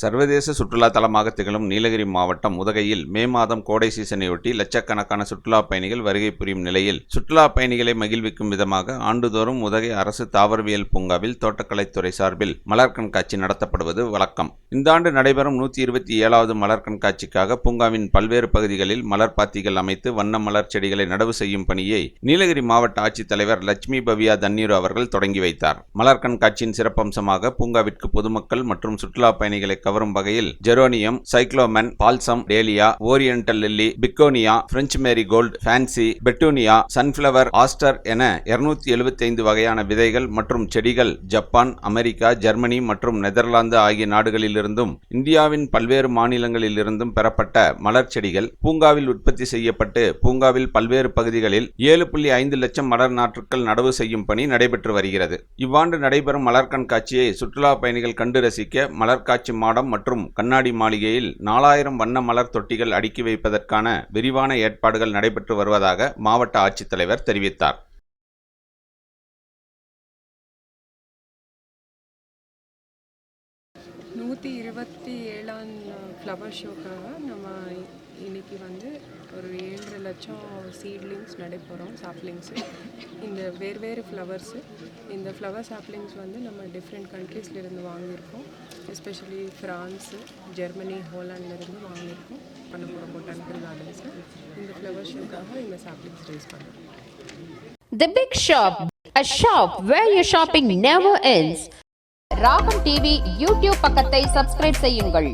சர்வதேச சுற்றுலா தலமாக திகழும் நீலகிரி மாவட்டம் உதகையில் மே மாதம் கோடை சீசனையொட்டி லட்சக்கணக்கான சுற்றுலா பயணிகள் வருகை புரியும் நிலையில் சுற்றுலா பயணிகளை மகிழ்விக்கும் விதமாக ஆண்டுதோறும் உதகை அரசு தாவரவியல் பூங்காவில் தோட்டக்கலைத்துறை சார்பில் மலர் கண்காட்சி நடத்தப்படுவது வழக்கம். இந்த ஆண்டு நடைபெறும் நூற்றி இருபத்தி ஏழாவது மலர் கண்காட்சிக்காக பூங்காவின் பல்வேறு பகுதிகளில் மலர் பாத்திகள் அமைத்து வண்ண மலர் செடிகளை நடவு செய்யும் பணியை நீலகிரி மாவட்ட ஆட்சித்தலைவர் லட்சுமி பவியா தண்ணீர் அவர்கள் தொடங்கி வைத்தார். மலர் கண்காட்சியின் சிறப்பம்சமாக பூங்காவிற்கு பொதுமக்கள் மற்றும் சுற்றுலா பயணிகளை கவரும் வகையில் geranium cyclamen balsam dahlia oriental lily begonia French marigold fancy petunia sunflower aster என 275 வகையான விதைகள் மற்றும் செடிகள் ஜப்பான் அமெரிக்கா ஜெர்மனி மற்றும் நெதர்லாந்து ஆகிய நாடுகளிலிருந்தும் இந்தியாவின் பல்வேறு மாநிலங்களிலிருந்தும் பெறப்பட்ட மலர் செடிகள் பூங்காவில் உற்பத்தி செய்யப்பட்டு பூங்காவில் பல்வேறு பகுதிகளில் ஏழு புள்ளி ஐந்து லட்சம் மலர் நாற்றுக்கள் நடவு செய்யும் பணி நடைபெற்று வருகிறது. இவ்வாண்டு நடைபெறும் மலர் கண்காட்சியை சுற்றுலா பயணிகள் கண்டு ரசிக்க மலர் காட்சி மாடம் மற்றும் கண்ணாடி மாளிகையில் நாலாயிரம் வண்ண மலர் தொட்டிகள் அடுக்கி வைப்பதற்கான விரிவான ஏற்பாடுகள் நடைபெற்று வருவதாக மாவட்ட ஆட்சித்தலைவர் தெரிவித்தார். நூற்றி இருபத்தி ஏழாம் ஃப்ளவர் ஷோக்காக நம்ம ஏழரை சீட்லிங்ஸ் நடைபெறோம் சாப்லிங்ஸு இந்த வேறு வேறு ஃப்ளவர்ஸு இந்த ஃப்ளவர் சாப்லிங்ஸ் வந்து நம்ம டிஃப்ரெண்ட் கண்ட்ரீஸ்லேருந்து வாங்கியிருக்கோம். எஸ்பெஷலி ஃப்ரான்ஸு ஜெர்மனி ஹோலாண்ட்லேருந்து வாங்கியிருக்கோம். பண்ண பொட்டானிக்கல் கார்டன்ஸில் இந்த ஃப்ளவர் ஷோக்காக இந்த சாப்லிங்ஸ் ரேஸ் பண்ணுறோம் The Big Shop, a shop where your shopping never ends. Ragam TV YouTube பக்கத்தை சப்ஸ்கிரைப் செய்யுங்கள்.